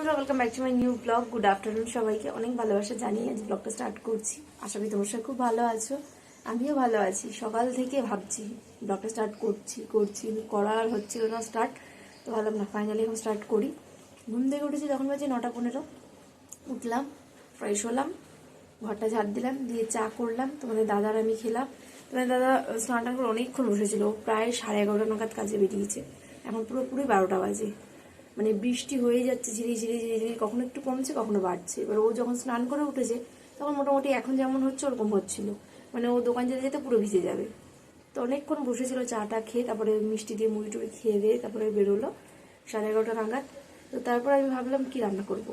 বন্ধুরা welcome back to my new blog good afternoon সবাইকে। অনেক ভালোবাসা জানিয়ে আজ ব্লগটা স্টার্ট করছি। আশা করি তোমার সবাই খুব ভালো আছো। আমিও ভালো আছি। সকাল থেকে ভাবছি ব্লগটা স্টার্ট করছি করছি, করার হচ্ছিল না স্টার্ট তো ভাবলাম, না ফাইনালি এখন স্টার্ট করি। ঘুম থেকে উঠেছি তখন বাজে নটা পনেরো। উঠলাম ফ্রেশ হলাম, ঘরটা ঝাড় দিলাম, দিয়ে চা করলাম। তোমাদের দাদার আমি খেলাম। তোমাদের দাদা স্নান করে অনেকক্ষণ বসেছিল প্রায় সাড়ে এগারোটা নাগাদ কাজে বেরিয়েছে। এখন পুরোপুরি বারোটা বাজে। মানে বৃষ্টি হয়ে যাচ্ছে ঝিরি ঝিরি ঝিরি ঝিরি কখনো একটু কমছে, কখনো বাড়ছে। এবার ও যখন স্নান করে উঠেছে, তখন মোটামুটি এখন যেমন হচ্ছে, ওরকম হচ্ছিল। মানে ও দোকান যেতে যেতে পুরো ভিজে যাবে। তো অনেকক্ষণ বসেছিল চাটা খেয়ে, তারপরে মিষ্টি দিয়ে মুড়ি টুড়ি খেয়ে দিয়ে তারপরে বেরোলো সাড়ে এগারোটা নাগাদ। তো তারপর আমি ভাবলাম, কি রান্না করব?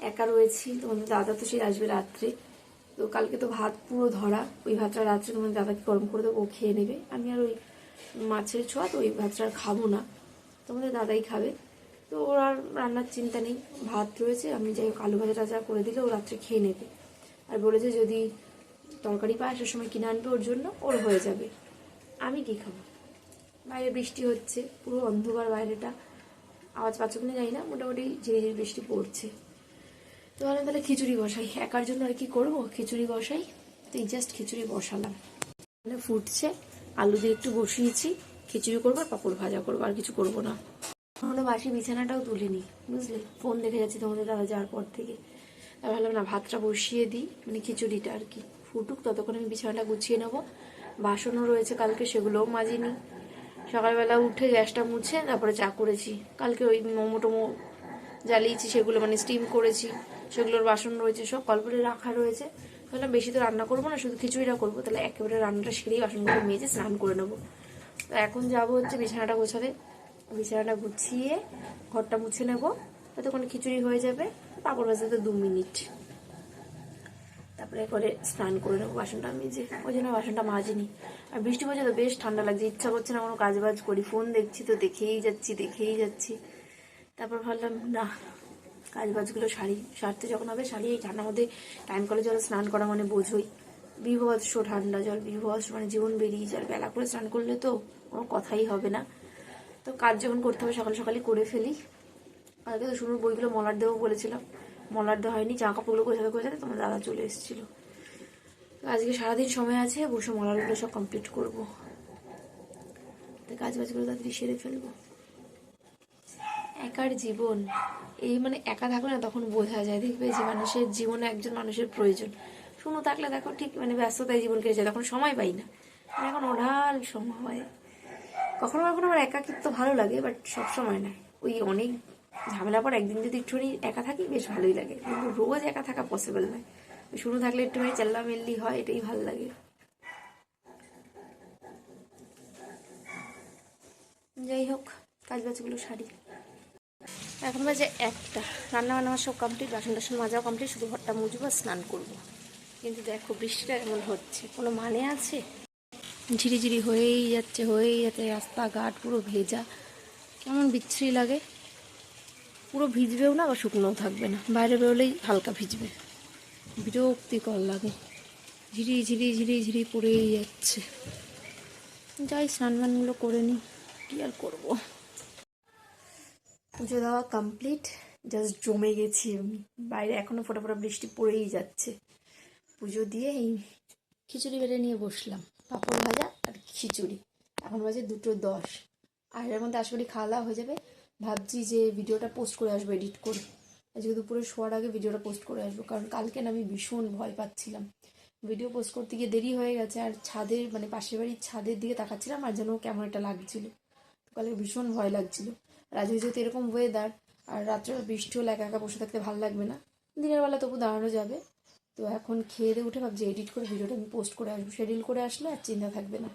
একা রয়েছি তোমাদের দাদা তো সেই আসবে রাত্রে। তো কালকে তো ভাত পুরো ধরা, ওই ভাতটা রাত্রে তোমাদের দাদাকে গরম করে দেবো, ও খেয়ে নেবে। আমি আর ওই মাছের ছোঁয়া, তো ওই ভাতটা আর খাব না। তোমাদের দাদাই খাবে। তো ওর আর রান্নার চিন্তা নেই, ভাত রয়েছে, আমি যাই হোক আলু ভাজা টাজা করে দিলে ও রাত্রে খেয়ে নেবে। আর বলেছে যদি তরকারি পায় সে সময় কিনে আনবে ওর জন্য, ওর হয়ে যাবে। আমি কি খাব? বাইরে বৃষ্টি হচ্ছে, পুরো অন্ধকার বাইরেটা। আওয়াজ পাচ্ছ কিনা জানি না, মোটামুটি ঝিরে ঝিরে বৃষ্টি পড়ছে। তো আমি তাহলে খিচুড়ি বসাই। একার জন্য আর কি করব? খিচুড়ি বসাই। তো এই জাস্ট খিচুড়ি বসালাম। মানে ফুটছে, আলু দিয়ে একটু বসিয়েছি। খিচুড়ি করব আর পাঁপড় ভাজা করব আর কিছু করব না। এখনও বাসি বিছানাটাও তুলিনি বুঝলে? ফোন দেখে যাচ্ছি তোমাদের দাদা যাওয়ার পর থেকে। আর ভাবলাম না ভাতটা বসিয়ে দিই মানে খিচুড়িটা আর কি। ফুটুক ততক্ষণ আমি বিছানাটা গুছিয়ে নেব। বাসনও রয়েছে কালকে সেগুলোও মাজিনি। সকালবেলা উঠে গ্যাসটা মুছে তারপরে চা করেছি। কালকে ওই মোমো টোমো জ্বালিয়েছি সেগুলো মানে স্টিম করেছি। সেগুলোর বাসন রয়েছে সব কলপরে রাখা রয়েছে। ভাবলাম বেশি তো রান্না করব না শুধু খিচুড়িটা করব। তাহলে একেবারে রান্নাটা সেরেই বাসনগুলো মেজে স্নান করে নেব। তো এখন যাব হচ্ছে বিছানাটা গোছাতে। বিছানাটা গুছিয়ে ঘরটা মুছে নেব। ততক্ষণ খিচুড়ি হয়ে যাবে। পাপড় ভাজাতে দু মিনিট। তারপরে করে স্নান করে নেব বাসনটা। মেজে ওই জন্য বাসনটা মাজিনি। আর বৃষ্টি পড়ছে তো বেশ ঠান্ডা লাগছে। ইচ্ছা করছে না কোনো কাজ বাজ করি। ফোন দেখছি তো দেখেই যাচ্ছি দেখেই যাচ্ছি। তারপর ভাবলাম, না কাজ বাজগুলো সারি, সারতে যখন হবে সারি এই ঠান্ডার মধ্যে টাইম কলে জলে স্নান করা মানে বোঝোই। বিভৎস ঠান্ডা জল, বিভৎস মানে জীবন বেরিয়ে যায়। বেলা করে স্নান করলে তো কোনো কথাই হবে না। তো কাজ যখন করতে হবে, সকাল সকালই করে ফেলি। কালকে তো শুনুর বইগুলো মলার দেবো বলেছিলাম। মলার দেওয়া হয়নি জামা কাপড়গুলো গোছাতে গোছাতে তোমার দাদা চলে এসেছিল। আজকে সারাদিন সময় আছে, বসে মলারগুলো সব কমপ্লিট করব। কাজ বাজগুলো তাড়াতাড়ি সেরে ফেলব। একার জীবন, এই মানে একা থাকলে না তখন বোঝা যায়। দেখবে যে মানুষের জীবনে একজন মানুষের প্রয়োজন। শুনো থাকলে দেখো ঠিক মানে ব্যস্ততায় জীবন কেটে যায়, তখন সময় পাই না। এখন ওঢাল সময়। কখনো কখনো আমার একাকিত্ব ভালো লাগে বাট সব সময় না। ওই অনেক ঝামেলা পর একদিন যদি একটুখানি একা থাকি, বেশ ভালোই লাগে। কিন্তু রোজ একা থাকা পসিবল নয়। শুরু থাকলে একটুখানি চেল্লা মেল্লি হয়, এটাই ভালো লাগে। যাই হোক কাজ বাজগুলো সারি। এখন বাজে একটা। রান্না বান্না সব কমপ্লিট বাসন টাসন মাজাও কমপ্লিট শুধু ঘরটা মুজবো স্নান করব। কিন্তু দেখো, বৃষ্টিটা এমন হচ্ছে? কোনো মানে আছে? ঝিরিঝিরি হয়েই যাচ্ছে হয়েই যাচ্ছে, রাস্তাঘাট পুরো ভেজা। কেমন বিচ্ছিরি লাগে। পুরো ভিজবেও না বা শুকনোও থাকবে না। বাইরে বেরোলেই হালকা ভিজবে। বিরক্তিকর লাগে। ঝিরি ঝিরি ঝিরি ঝিরি পড়েই যাচ্ছে। যাই স্নান বানগুলো করে নিই। কী আর করব? পুজো দেওয়া কমপ্লিট জাস্ট জমে গেছি আমি। বাইরে এখনও ফোটা ফোটা বৃষ্টি পড়েই যাচ্ছে। পুজো দিয়ে এই খিচুড়ি বেড়ে নিয়ে বসলাম। পাঁপড় ভাজা আর খিচুড়ি। এখন বাজে দুটো দশ। আর এর মধ্যে করি খাওয়া দাওয়া হয়ে যাবে। ভাবছি যে ভিডিওটা পোস্ট করে আসব এডিট করে আজকে দুপুরে শোয়ার আগে ভিডিওটা পোস্ট করে আসব, কারণ কালকে না আমি ভীষণ ভয় পাচ্ছিলাম। ভিডিও পোস্ট করতে গিয়ে দেরি হয়ে গেছে আর ছাদের মানে পাশের বাড়ির ছাদের দিকে তাকাচ্ছিলাম আর যেন কেমন একটা লাগছিল। কালকে ভীষণ ভয় লাগছিল। আর আজকে যেহেতু এরকম ওয়েদার আর রাত্রে বৃষ্টি হলে একা একা বসে থাকতে ভালো লাগবে না। দিনের বেলা তবু দাঁড়ানো যাবে। তো এখন খেয়ে দিয়ে উঠে ভাবছি এডিট করে ভিডিওটা আমি পোস্ট করে আসব। শিডিউল করে আসলে আর চিন্তা থাকবে না।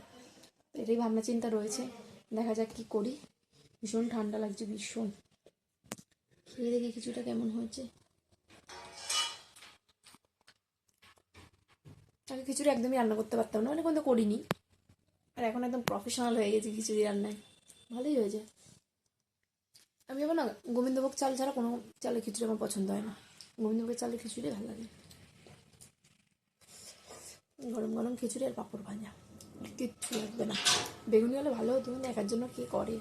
তো এটাই ভাবনা চিন্তা রয়েছে। দেখা যাক কি করি। ভীষণ ঠান্ডা লাগছে, ভীষণ। খেয়ে দেখি কিছুটা কেমন হয়েছে। আগে খিচুড়ি একদমই রান্না করতে পারতাম না মানে কোনো করিনি। আর এখন একদম প্রফেশনাল হয়ে গেছে খিচুড়ি রান্নায়। ভালোই হয়েছে। আমি এখন না, গোবিন্দভোগ চাল ছাড়া কোনো চালের খিচুড়ি আমার পছন্দ হয় না। গোবিন্দভোগের চালের খিচুড়ি ভালো লাগে। গরম গরম খিচুড়ি আর পাঁপড় ভাজা। কিচ্ছু লাগবে না। বেগুনি হলে ভালো হতো, কিন্তু একার জন্য কে করে?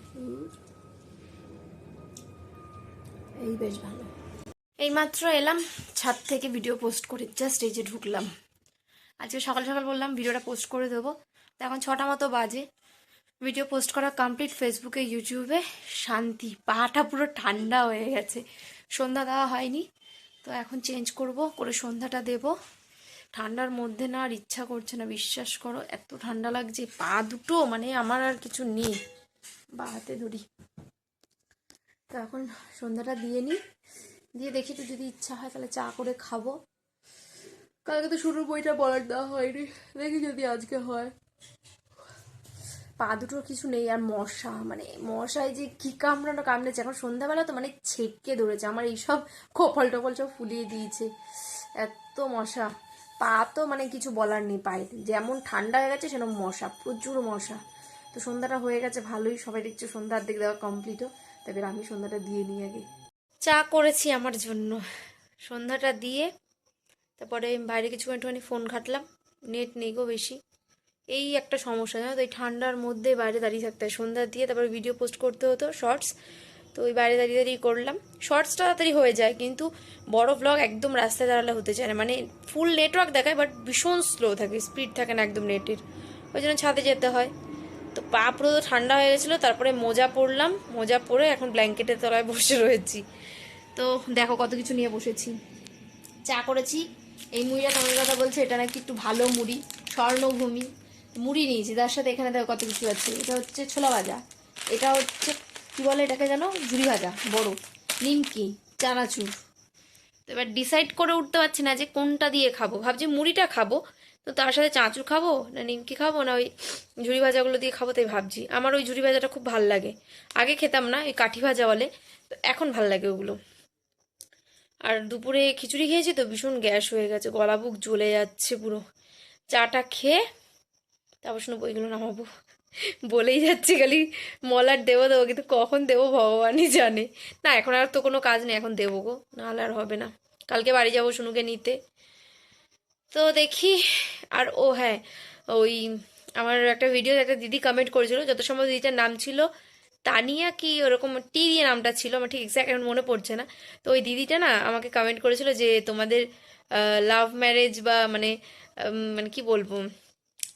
এই বেশ ভালো। এইমাত্র এলাম, ছাদ থেকে ভিডিও পোস্ট করে জাস্ট এই যে ঢুকলাম। আজকে সকাল সকাল বললাম ভিডিওটা পোস্ট করে দেবো। তো এখন ছটা মতো বাজে। ভিডিও পোস্ট করা কমপ্লিট ফেসবুকে ইউটিউবে শান্তি, পাটা পুরো ঠান্ডা হয়ে গেছে। সন্ধ্যা দেওয়া হয়নি, তো এখন চেঞ্জ করব, করে সন্ধ্যাটা দেব। ঠান্ডার মধ্যে না আর ইচ্ছা করছে না, বিশ্বাস করো, এত ঠান্ডা লাগছে, পা দুটো মানে আমার আর কিছু নেই, বা হাতে ধরি তো এখন সন্ধ্যাটা দিয়ে নিই, দিয়ে দেখি তো যদি ইচ্ছা হয় তাহলে চা করে খাব। কালকে তো শুরুর বইটা পড়ার দেওয়া হয়নি, দেখি যদি আজকে হয়। পা দুটোর কিছু নেই, আর মশা মানে মশায় যে কি কামড়ানো কামড়েছে, এখন সন্ধ্যাবেলা তো মানে ছেটকে ধরেছে, আমার এইসব কপাল টপল সব ফুলিয়ে দিয়েছে, এত মশা। পা তো মানে কিছু বলার নেই পায়ে যেমন ঠান্ডা হয়ে গেছে, সেরকম মশা, প্রচুর মশা। তো সন্ধ্যাটা হয়ে গেছে ভালোই, সবাই দেখছে সন্ধ্যার অর্ধেক দেওয়া কমপ্লিটও তবে আমি সন্ধ্যাটা দিয়ে নিই আগে। চা করেছি আমার জন্য। সন্ধ্যাটা দিয়ে তারপরে বাইরে কিছু একটুখানি ফোন ঘাটলাম। নেট নেই গো বেশি। এই একটা সমস্যা, জানো তো, এই ঠান্ডার মধ্যে বাইরে দাঁড়িয়ে থাকতে হয়। সন্ধ্যা দিয়ে তারপরে ভিডিও পোস্ট করতে হতো শর্টস তো ওই বাইরে দাঁড়িয়ে দাঁড়িয়ে করলাম। শর্টস তাড়াতাড়ি হয়ে যায়, কিন্তু বড় ব্লগ একদম রাস্তায় দাঁড়ালে হতে চায় না। মানে ফুল নেটওয়ার্ক দেখায় বাট ভীষণ স্লো থাকে স্পিড থাকে না একদম নেটের ওই জন্য ছাদে যেতে হয়। তো পা পুরো তো ঠান্ডা হয়ে গেছিল, তারপরে মোজা পরলাম। মোজা পরে এখন ব্ল্যাঙ্কেটের তলায় বসে রয়েছি। তো দেখো কত কিছু নিয়ে বসেছি। চা করেছি। এই মুড়িটা তোমার কথা বলছে, এটা নাকি একটু ভালো মুড়ি, স্বর্ণভূমি। মুড়ি নিয়েছি, তার সাথে এখানে দেখো কত কিছু আছে। এটা হচ্ছে ছোলা ভাজা। এটা হচ্ছে কি বলে এটাকে যেন ঝুড়ি ভাজা, বড়। নিমকি, চানাচুর। তো এবার ডিসাইড করে উঠতে পারছি না যে কোনটা দিয়ে খাব। ভাবছি মুড়িটা খাব, তো তার সাথে চাঁচুর খাব, না নিমকি খাব, না ওই ঝুড়ি ভাজাগুলো দিয়ে খাব তাই ভাবছি। আমার ওই ঝুড়ি ভাজাটা খুব ভালো লাগে। আগে খেতাম না ওই কাঠি ভাজা বলে, তো এখন ভালো লাগে ওগুলো। আর দুপুরে খিচুড়ি খেয়েছি তো, ভীষণ গ্যাস হয়ে গেছে, গলা বুক জ্বলে যাচ্ছে পুরো। চাটা খেয়ে তারপর শুনে বইগুলো নামাবো। বলেই যাচ্ছি খালি মলার দেবো দেবো, কিন্তু কখন দেবো ভগবানই জানে। না, এখন আর তো কোনো কাজ নেই, এখন দেবো গো, নাহলে আর হবে না। কালকে বাড়ি যাব শুনুকে নিতে। তো দেখি, আর ও হ্যাঁ ওই আমার একটা ভিডিও একটা দিদি কমেন্ট করেছিল, যত সময় দিদিটার নাম ছিল তানিয়া কি ওরকম টি দিয়ে নামটা ছিল, আমার ঠিক এক্স্যাক্ট এখন মনে পড়ছে না। তো ওই দিদিটা না আমাকে কমেন্ট করেছিল যে তোমাদের লাভ ম্যারেজ বা মানে মানে কি বলব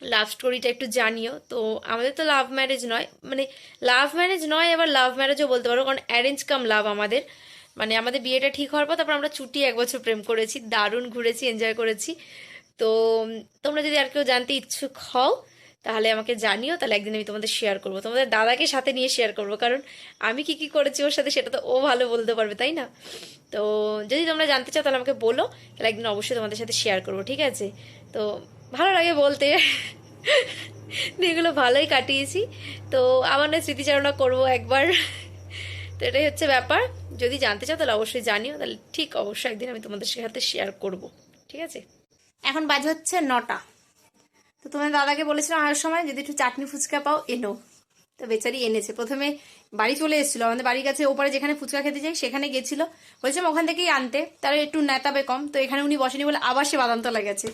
লাভ স্টোরিটা একটু জানিও। তো আমাদের তো লাভ ম্যারেজ নয়। মানে লাভ ম্যারেজ নয়, এবার লাভ ম্যারেজও বলতে পারো, কারণ অ্যারেঞ্জ কাম লাভ আমাদের। মানে আমাদের বিয়েটা ঠিক হওয়ার পর তারপর আমরা ছুটি এক বছর প্রেম করেছি, দারুণ ঘুরেছি এনজয় করেছি। তো তোমরা যদি আর কেউ জানতে ইচ্ছুক হও, তাহলে আমাকে জানিও, তাহলে একদিন আমি তোমাদের শেয়ার করব। তোমাদের দাদাকে সাথে নিয়ে শেয়ার করব, কারণ আমি কি কি করেছি ওর সাথে সেটা তো ও ভালো বলতে পারবে, তাই না? তো যদি তোমরা জানতে চাও, তাহলে আমাকে বলো, তাহলে একদিন অবশ্যই তোমাদের সাথে শেয়ার করব, ঠিক আছে? তো ভালো লাগে বলতে। দিনগুলো ভালোই কাটিয়েছি। তো আমার না স্মৃতিচারণা করব একবার। তো এটাই হচ্ছে ব্যাপার। যদি জানতে চাও তাহলে অবশ্যই জানিও, তাহলে ঠিক অবশ্যই একদিন আমি তোমাদের সাথে শেয়ার করব। ঠিক আছে? এখন বাজে হচ্ছে নটা। তো তোমার দাদাকে বলেছিলাম আসার সময়, যদি একটু চাটনি ফুচকা পাও, এনো। তো বেচারি এনেছে। প্রথমে বাড়ি চলে এসেছিল। আমাদের বাড়ির কাছে ওপারে যেখানে ফুচকা খেতে যাই, সেখানে গেছিল। বলছিলাম ওখান থেকেই আনতে। তার একটু নেতাবে কম তো এখানে উনি বসেনি বলে আবার সে বাদামতলা গেছে।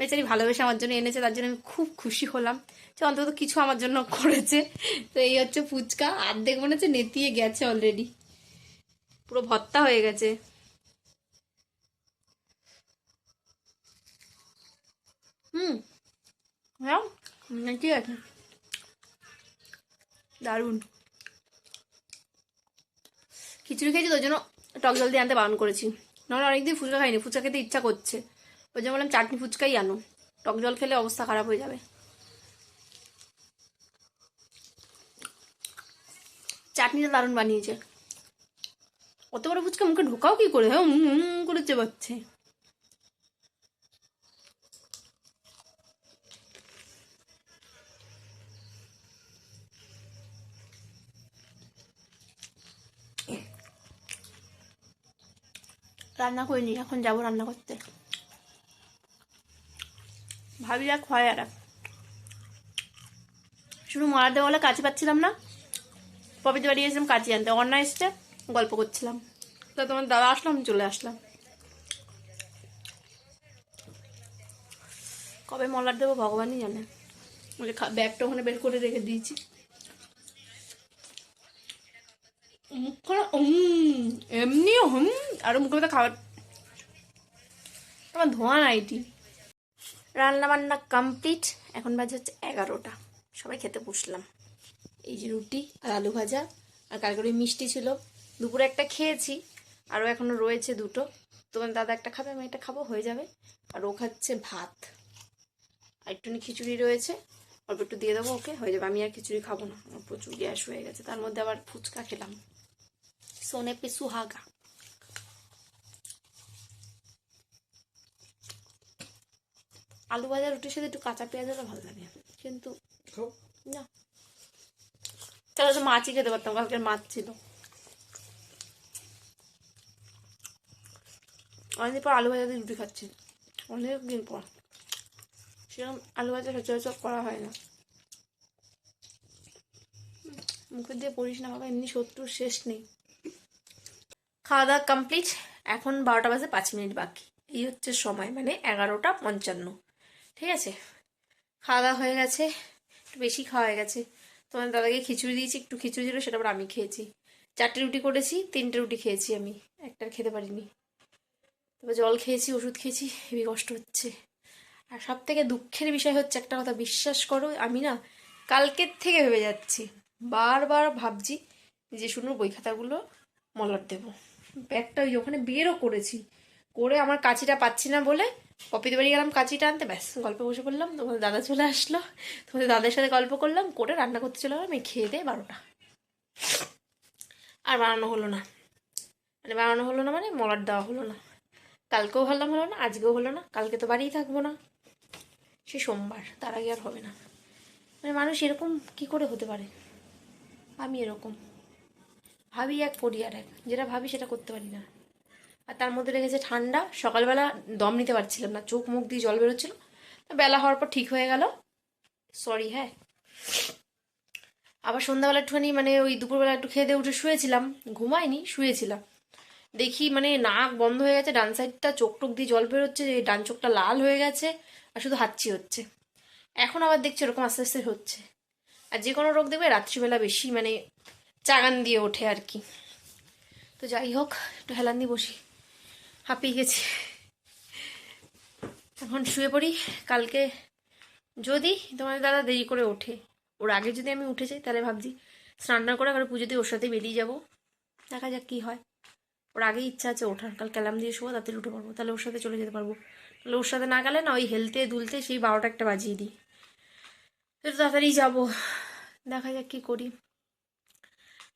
বেচারি ভালোবেসে আমার জন্য এনেছে, তার জন্য আমি খুব খুশি হলাম যে অন্তত কিছু আমার জন্য করেছে। তো এই হচ্ছে ফুচকা অর্ধেক মনে হচ্ছে নেতিয়ে গেছে অলরেডি পুরো ভত্তা হয়ে গেছে। হুম হ্যাঁ ঠিক আছে দারুণ। খিচুড়ি খেয়েছি, তোর জন্য টক জল দিয়ে আনতে বারণ করেছি। নাহলে অনেকদিন ফুচকা খাইনি, ফুচকা খেতে ইচ্ছা করছে। ওই জন্য বললাম চাটনি ফুচকাই আনো। টক জল খেলে অবস্থা খারাপ হয়ে যাবে। চাটনিটা দারুণ বানিয়েছে। অত বড় ফুচকা মুখে ঢোকাও কি করে? হ্যাঁ করে চেবাচ্ছে। রান্না করিনি এখন যাব রান্না করতে। ভাবি রাখ হয় আর। শুধু মারাতে বলে কাছে পাচ্ছিলাম না, পবিত্র বাড়ি গেছিলাম কাছে আনতে। অন্যা এসছে, গল্প করছিলাম। তো তোমার দাদা আসলাম চলে আসলাম। কবে মলার দেবো ভগবানই জানে। খা- ব্যাগটা ওখানে বের করে রেখে দিয়েছি। মুখখানা এমনিও হুম, আরও মুখে খাবার আমার ধোঁয়া নাইটি রান্না বান্না কমপ্লিট। এখন বাজে হচ্ছে এগারোটা। সবাই খেতে বসলাম। এই যে রুটি আর আলু ভাজা, আর কালকে মিষ্টি ছিল। দুপুরে একটা খেয়েছি, আরও এখনও রয়েছে দুটো। তোমার দাদা একটা খাবে, আমি একটা খাব, হয়ে যাবে। আর ও খাচ্ছে ভাত। আর একটুখানি খিচুড়ি রয়েছে, অল্প একটু দিয়ে দেবো ওকে, হয়ে যাবে। আমি আর খিচুড়ি খাব না প্রচুর গ্যাস হয়ে গেছে। তার মধ্যে আবার ফুচকা খেলাম। সোনে পে সুহাগা। আলু ভাজা রুটির সাথে একটু কাঁচা পেঁয়াজ হলে ভালো লাগে। কিন্তু না। তাহলে তো মাছই খেতে পারতাম কালকে মাছ ছিল। অনেকদিন পর আলু ভাজা দিয়ে রুটি খাচ্ছি। অনেক দিন পর। সেরকম আলু ভাজা সচরাচর করা হয় না। মুখে দিয়ে পড়িস না বাবা এমনি শত্রুর শেষ নেই। খাওয়া দাওয়া কমপ্লিট এখন বারোটা বাজে পাঁচ মিনিট বাকি। এই হচ্ছে সময় মানে এগারোটা পঞ্চান্ন। ঠিক আছে? খাওয়া দাওয়া হয়ে গেছে, একটু বেশি খাওয়া হয়ে গেছে। তোমার দাদাকে খিচুড়ি দিয়েছি, একটু খিচুড়ি ছিল, সেটা আবার আমি খেয়েছি। চারটে রুটি করেছি, তিনটে রুটি খেয়েছি আমি, একটা খেতে পারিনি। তারপর জল খেয়েছি, ওষুধ খেয়েছি, হেবি কষ্ট হচ্ছে। আর সব থেকে দুঃখের বিষয় হচ্ছে, একটা কথা বিশ্বাস করো, আমি না কালকের থেকে ভেবে যাচ্ছি, বারবার ভাবছি যে শুনুন, বই খাতাগুলো মলার দেবো। ব্যাগটা ওই ওখানে বেরও করেছি, করে আমার কাঁচিটা পাচ্ছি না বলে পপিতে বাড়ি গেলাম কাঁচিটা আনতে ব্যাস, গল্পে বসে পড়লাম, তোমাদের দাদা চলে আসলো, তোমাদের দাদার সাথে গল্প করলাম, করে রান্না করতে চলে এই খেয়ে দিয়ে বারোটা। আর বানানো হলো না। মানে বানানো হলো না মানে মলার দেওয়া হলো না। কালকেও ভাবলাম হলো না, আজকেও হলো না, কালকে তো বাড়িই থাকব না। সে সোমবার, তার আগে আর হবে না। মানে মানুষ এরকম কি করে হতে পারে? আমি এরকম। ভাবি এক করি আর এক, যেটা ভাবি সেটা করতে পারি না। আর তার মধ্যে রেখেছে ঠান্ডা। সকালবেলা দম নিতে পারছিলাম না, চোখ মুখ দিয়ে জল বেরোচ্ছিল। বেলা হওয়ার পর ঠিক হয়ে গেল। সরি হ্যাঁ। আবার সন্ধ্যাবেলা একটুখানি মানে ওই দুপুরবেলা একটু খেয়ে দিয়ে উঠে শুয়েছিলাম। ঘুমাইনি, শুয়েছিলাম। দেখি মানে নাক বন্ধ হয়ে গেছে, ডান সাইডটা চোখ টোক দিয়ে জল বেরোচ্ছে, এই ডান চোখটা লাল হয়ে গেছে আর শুধু হাঁচি হচ্ছে। এখন আবার দেখছি ওরকম আস্তে আস্তে হচ্ছে। আর যে কোনো রোগ দেখবে রাত্রিবেলা বেশি মানে চাগান দিয়ে ওঠে আর কি। তো যাই হোক, একটু হেলান দিয়ে বসি। হাঁপিয়ে গেছি। এখন শুয়ে পড়ি। কালকে যদি তোমাদের দাদা দেরি করে ওঠে, ওর আগে যদি আমি উঠে যাই, তাহলে ভাবছি স্নান টান করে আবার পুজো দিয়ে ওর সাথে বেরিয়ে যাব। দেখা যাক কী হয়। ওর আগেই ইচ্ছা আছে ওঠার। কাল ক্যালাম দিয়ে শোবো, তাড়াতাড়ি উঠে পারব তাহলে ওর সাথে চলে যেতে পারব। তাহলে ওর সাথে না গেলে না ওই হেলতে দুলতে সেই বারোটা একটা বাজিয়ে দিই। তো তাড়াতাড়ি যাব। দেখা যাক কী করি।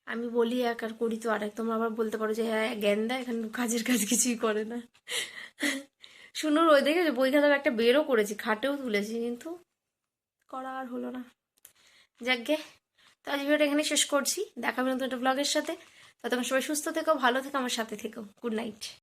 আমি বলি এক আর করি তো? আরেক তোমরা আবার বলতে পারো যে হ্যাঁ জ্ঞান দেয়, এখানে কাজের কাজ কিছুই করে না। শুনুন, ওই দেখে বই খাতার একটা বেরও করেছি, খাটেও তুলেছি, কিন্তু করা আর হলো না। যাকগে তো আজ ভিডিওটা এখানে শেষ করছি। দেখাবে নতুন একটা ব্লগের সাথে। ততক্ষণ সবাই সুস্থ থেকো, ভালো থেকো, আমার সাথে থেকো। Good night.